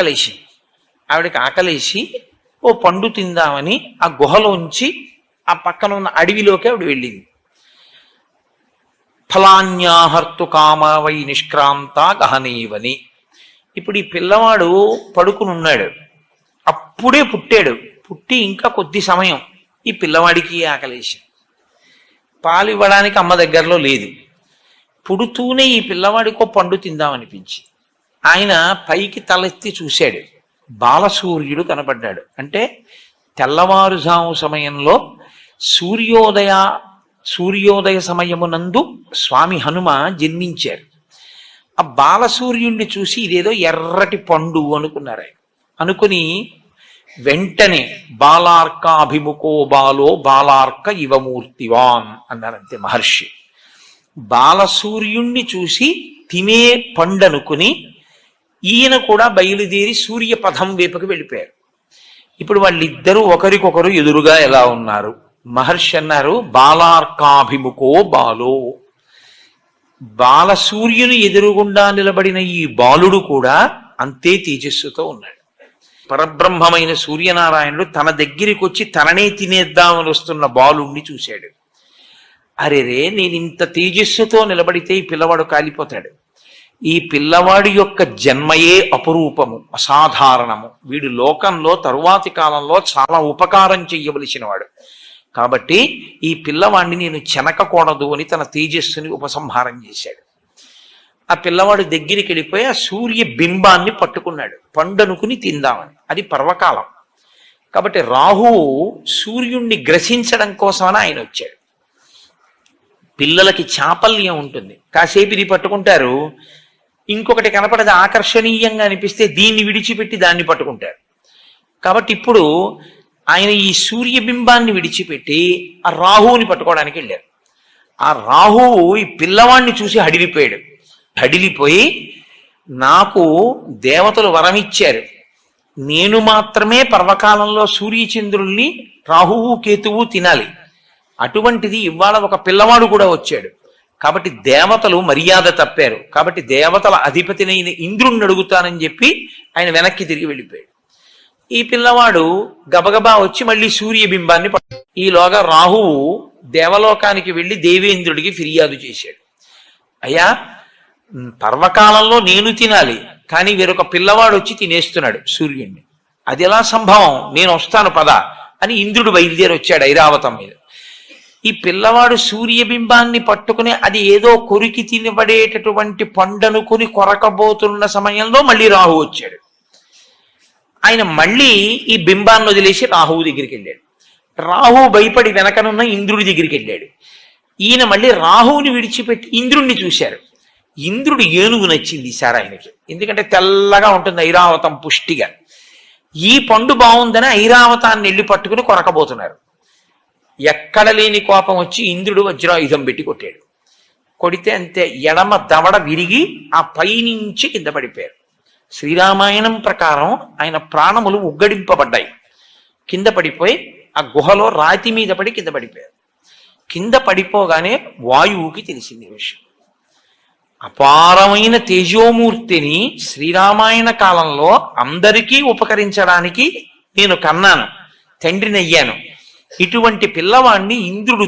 ఆకలేసి. ఆవిడకి ఆకలేసి ఓ పండు తిందామని ఆ గుహలోంచి ఆ పక్కన ఉన్న అడవిలోకి ఆవిడ వెళ్ళింది. ఫలాన్యాహర్తు కామావై నిష్క్రాంత గహనీవని. ఇప్పుడు ఈ పిల్లవాడు పడుకుని ఉన్నాడు. అప్పుడే పుట్టాడు. పుట్టి ఇంకా కొద్ది సమయం ఈ పిల్లవాడికి ఆకలేసి. పాలు ఇవ్వడానికి అమ్మ దగ్గరలో లేదు. పుడుతూనే ఈ పిల్లవాడికో పండు తిందామనిపించి ఆయన పైకి తలెత్తి చూశాడు. బాలసూర్యుడు కనపడ్డాడు. అంటే తెల్లవారుజాము సమయంలో సూర్యోదయ సూర్యోదయ సమయమునందు స్వామి హనుమ జన్మించారు. ఆ బాలసూర్యుణ్ణి చూసి ఇదేదో ఎర్రటి పండు అనుకున్నారు ఆయన. అనుకుని వెంటనే బాలార్కాభిముఖో బాలో బాలార్క ఇవమూర్తివాన్ అన్నారంతే మహర్షి. బాలసూర్యుణ్ణి చూసి తినే పండనుకుని ఈయన కూడా బయలుదేరి సూర్యపథం వైపుకి వెళ్ళిపోయారు ఇప్పుడు వాళ్ళిద్దరూ ఒకరికొకరు ఎదురుగా ఎలా ఉన్నారు? మహర్షి అన్నారు బాలార్కాభిముఖో బాలో. బాలసూర్యుని ఎదురుగుండా నిలబడిన ఈ బాలుడు కూడా అంతే తేజస్సుతో ఉన్నాడు. పరబ్రహ్మమైన సూర్యనారాయణుడు తన దగ్గరికి వచ్చి తననే తినేద్దామని వస్తున్న బాలుణ్ణి చూశాడు. అరెరే నేను ఇంత తేజస్సుతో నిలబడితే ఈ పిల్లవాడు కాలిపోతాడు. ఈ పిల్లవాడి యొక్క జన్మయే అపురూపము అసాధారణము. వీడు లోకంలో తరువాతి కాలంలో చాలా ఉపకారం చెయ్యవలసిన వాడు కాబట్టి ఈ పిల్లవాడిని నేను చెనకకూడదు అని తన తేజస్సుని ఉపసంహారం చేశాడు. ఆ పిల్లవాడు దగ్గరికి వెళ్ళిపోయి ఆ సూర్య బింబాన్ని పట్టుకున్నాడు. పండనుకుని తిందామని. అది పర్వకాలం. కాబట్టి రాహువు సూర్యుణ్ణి గ్రసించడం కోసమని ఆయన వచ్చాడు. పిల్లలకి చాపల్యం ఉంటుంది. కాసేపు ఇది పట్టుకుంటారు. ఇంకొకటి కనపడదు ఆకర్షణీయంగా అనిపిస్తే దీన్ని విడిచిపెట్టి దాన్ని పట్టుకుంటారు. కాబట్టి ఇప్పుడు ఆయన ఈ సూర్యబింబాన్ని విడిచిపెట్టి ఆ రాహువుని పట్టుకోవడానికి వెళ్ళారు. ఆ రాహువు ఈ పిల్లవాడిని చూసి హడిలిపోయాడు. హడిలిపోయి నాకు దేవతలు వరం ఇచ్చారు. నేను మాత్రమే పర్వకాలంలో సూర్యచంద్రుల్ని రాహువు కేతువు తినాలి. అటువంటిది ఇవాళ ఒక పిల్లవాడు కూడా వచ్చాడు. కాబట్టి దేవతలు మర్యాద తప్పారు. కాబట్టి దేవతల అధిపతినైన ఇంద్రుణ్ణి అడుగుతానని చెప్పి ఆయన వెనక్కి తిరిగి వెళ్ళిపోయాడు. ఈ పిల్లవాడు గబగబా వచ్చి మళ్ళీ సూర్యబింబాన్ని ఈలోగా రాహువు దేవలోకానికి వెళ్ళి దేవేంద్రుడికి ఫిర్యాదు చేశాడు. అయ్యా పర్వకాలంలో నేను తినాలి కానీ వేరొక పిల్లవాడు వచ్చి తినేస్తున్నాడు సూర్యుడిని అది ఎలా సంభవం? నేను వస్తాను పద అని ఇంద్రుడు బయలుదేరి వచ్చాడు ఐరావతం మీద. ఈ పిల్లవాడు సూర్యబింబాన్ని పట్టుకుని అది ఏదో కొరికి తినబడేటటువంటి పండనుకుని కొరకబోతున్న సమయంలో మళ్ళీ రాహు వచ్చాడు. ఆయన మళ్ళీ ఈ బింబాన్ని వదిలేసి రాహువు దగ్గరికి వెళ్ళాడు. రాహు భయపడి వెనకనున్న ఇంద్రుడి దగ్గరికి వెళ్ళాడు. ఈయన మళ్ళీ రాహువుని విడిచిపెట్టి ఇంద్రుణ్ణి చూశారు. ఇంద్రుడు ఏనుగు నచ్చింది సార్ ఆయనకి. ఎందుకంటే తెల్లగా ఉంటుంది ఐరావతం పుష్టిగా. ఈ పండు బాగుందని ఐరావతాన్ని వెళ్ళి పట్టుకుని కొరకబోతున్నారు. ఎక్కడ లేని కోపం వచ్చి ఇంద్రుడు వజ్రాయుధం పెట్టి కొట్టాడు. కొడితే అంతే ఎడమ దవడ విరిగి ఆ పైనుంచి కింద పడిపోయారు. శ్రీరామాయణం ప్రకారం ఆయన ప్రాణములు ఉగ్గడింపబడ్డాయి. కింద పడిపోయి ఆ గుహలో రాతి మీద పడి కింద పడిపోయారు. కింద పడిపోగానే వాయువుకి తెలిసింది విషయం. అపారమైన తేజోమూర్తిని శ్రీరామాయణ కాలంలో అందరికీ ఉపకరించడానికి నేను కన్నాను తండ్రినయ్యాను ఇటువంటి పిల్లవాణ్ణి ఇంద్రుడు